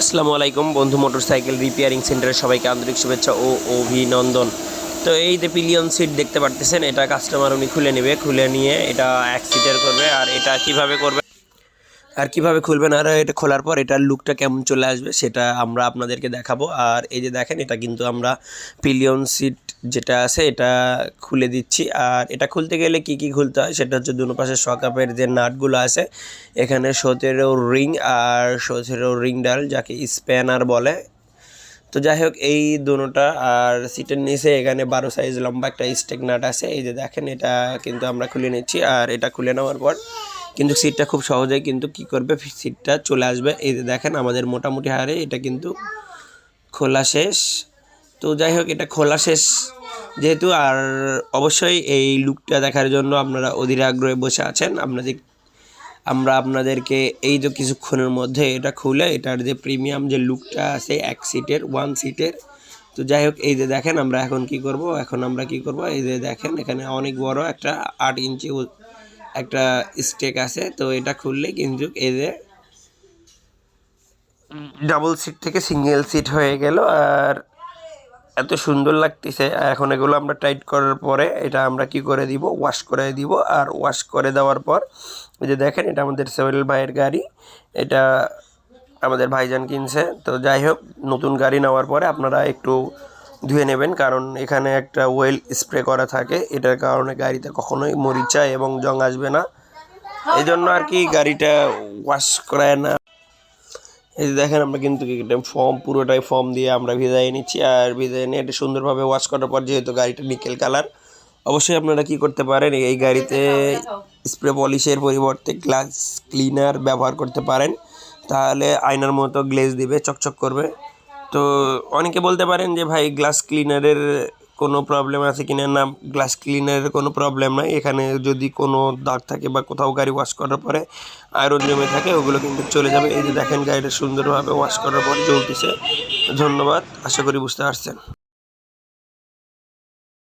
আসসালামু আলাইকুম, বন্ধু মোটরসাইকেল রিপেয়ারিং সেন্টারের সবাইকে আন্তরিক শুভেচ্ছা ও অভিনন্দন। তো এই যে পিলিয়ন সিট দেখতে পারতেছেন, এটা কাস্টমার উনি খুলে নেবে, খুলে নিয়ে এটা এক সিটের করবে, আর এটা কীভাবে করবে আর কীভাবে খুলবেন? আর এটা খোলার পর এটার লুকটা কেমন চলে আসবে সেটা আমরা আপনাদেরকে দেখাবো। আর এই যে দেখেন, এটা কিন্তু আমরা পিলিয়ন সিট যেটা আছে, এটা খুলে দিচ্ছি। আর এটা খুলতে গেলে কি কি খুলতে হয়? সেটা হচ্ছে দুনো পাশে সকাপের যে নাটগুলো আছে, এখানে সতেরো রিং আর সতেরো রিং ডাল, যাকে স্প্যানার বলে। তো যাই হোক, এই দুটোটা আর সিটের নিচে এখানে বারো সাইজ লম্বা একটা স্টেক নাট আছে। এই যে দেখেন, এটা কিন্তু আমরা খুলে নিচ্ছি। আর এটা খুলে নেওয়ার পর কিন্তু সিটটা খুব সহজেই কিন্তু কি করবে? সিটটা চলে আসবে। এই যে দেখেন, আমাদের মোটামুটি হারে এটা কিন্তু খোলা শেষ। তো যাই হোক, এটা খোলা শেষ যেহেতু, আর অবশ্যই এই লুকটা দেখার জন্য আপনারা অধীর আগ্রহে বসে আছেন। আপনাদের আমরা আপনাদেরকে এই তো কিছুক্ষণের মধ্যে এটা খুলে, এটার যে প্রিমিয়াম যে লুকটা আছে, এক সিটের ওয়ান সিটের তো যাই হোক, এই যে দেখেন, আমরা এখন কি করব? এখন আমরা কি করব? এই যে দেখেন, এখানে অনেক বড় একটা আট ইঞ্চি একটা স্টেক আছে, তো এটা খুললে কিন্তু এই যে ডাবল সিট থেকে সিঙ্গেল সিট হয়ে গেল, আর এত সুন্দর লাগতেছে। এখন এগুলো আমরা টাইট করার পরে এটা আমরা কি করে দিব? ওয়াশ করে দিব, আর ওয়াশ করে দেওয়ার পর যে দেখেন এটা আমাদের সোহেল ভাইয়ের গাড়ি, এটা আমাদের ভাইজান কিনছে। তো যাই হোক, নতুন গাড়ি নেওয়ার পরে আপনারা একটু ধুয়ে নেবেন, কারণ এখানে একটা ওয়েল স্প্রে করা থাকে। এটার কারণে গাড়িতে কখনোই মরিচা এবং জং আসবে না। এই জন্য আর কি গাড়িটা ওয়াশ করায় না। এই যে দেখেন, আমরা কিন্তু ফর্ম পুরোটাই ফর্ম দিয়ে আমরা ভিজাই নিচ্ছি। আর ভিজাই নিয়ে এটা সুন্দরভাবে ওয়াশ করার পর যেহেতু গাড়িটা নিকেল কালার অবশ্যই আপনারা কি করতে পারেন, এই গাড়িতে স্প্রে পলিশের পরিবর্তে গ্লাস ক্লিনার ব্যবহার করতে পারেন। তাহলে আয়নার মতো গ্লেজ দিবে, চকচক করবে। তো অনেকে বলতে পারেন যে, ভাই গ্লাস ক্লিনারের কোনো প্রবলেম আছে কি না গ্লাস ক্লিনারের কোনো প্রবলেম নাই এখানে যদি কোনো দাগ থাকে বা কোথাও গাড়ি ওয়াশ করার পরে আয়রন জমে থাকে, ওগুলো কিন্তু চলে যাবে। এই যে দেখেন, গাড়িটা সুন্দরভাবে ওয়াশ করার পর জ্বলতেছে। ধন্যবাদ। আশা করি বুঝতে পারছেন।